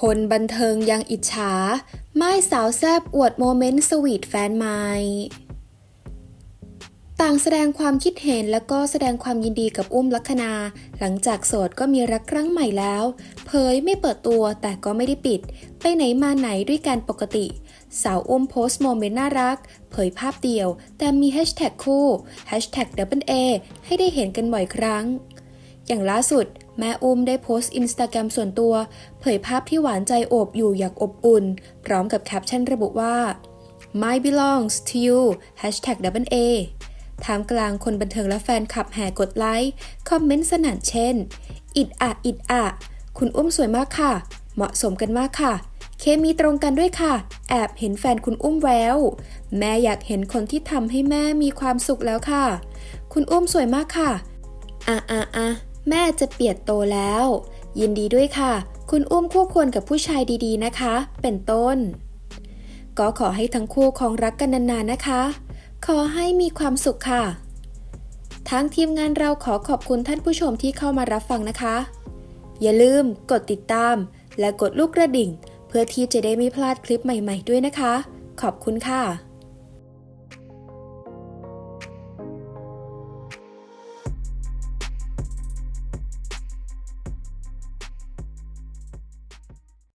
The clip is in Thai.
คนบันเทิงยังอิจฉาไม่สาวแซบอวดโมเมนต์สวีทแฟนใหม่ต่างแสดงความคิดเห็นและก็แสดงความยินดีกับอุ้มลัคนา หลังจากโสดก็มีรักครั้งใหม่แล้ว เผยไม่เปิดตัวแต่ก็ไม่ได้ปิด ไปไหนมาไหนด้วยกันปกติ สาวอุ้มโพสต์โมเมนต์น่ารัก เผยภาพเดียว แต่มีแฮชแท็กคู่แฮชแท็ก A ให้ได้เห็นกันบ่อยครั้ง อย่างล่าสุด แม่อุ้มได้โพสต์อินสตาแกรมส่วนตัว เผยภาพที่หวานใจโอบอยู่อย่างอบอุ่น พร้อมกับแคปชั่นระบุว่า My belongs to you hashtag double A ท่ามกลางคนบันเทิงและแฟนคลับแห่กดไลค์ คอมเมนต์สนั่นเช่น อิดอะอิดอะคุณอุ้มสวยมากค่ะ เหมาะสมกันมากค่ะ เคมีตรงกันด้วยค่ะ แอบเห็นแฟนคุณอุ้มแวว แม่อยากเห็นคนที่ทำให้แม่มีความสุขแล้วค่ะ คุณอุ้มสวยมากค่ะ อะอะอะ แม่จะเปียดโตแล้ว ยินดีด้วยค่ะ คุณอุ้มคู่ควรกับผู้ชายดีๆนะคะ เป็นต้น ก็ขอให้ทั้งคู่คงรักกันนานๆนะคะ ขอให้มีความสุขค่ะ ทางทีมงานเราขอขอบคุณท่านผู้ชมที่เข้ามารับฟังนะคะ อย่าลืมกดติดตาม และกดลูกกระดิ่ง เพื่อที่จะได้ไม่พลาดคลิปใหม่ ๆ ด้วยนะคะ ขอบคุณค่ะ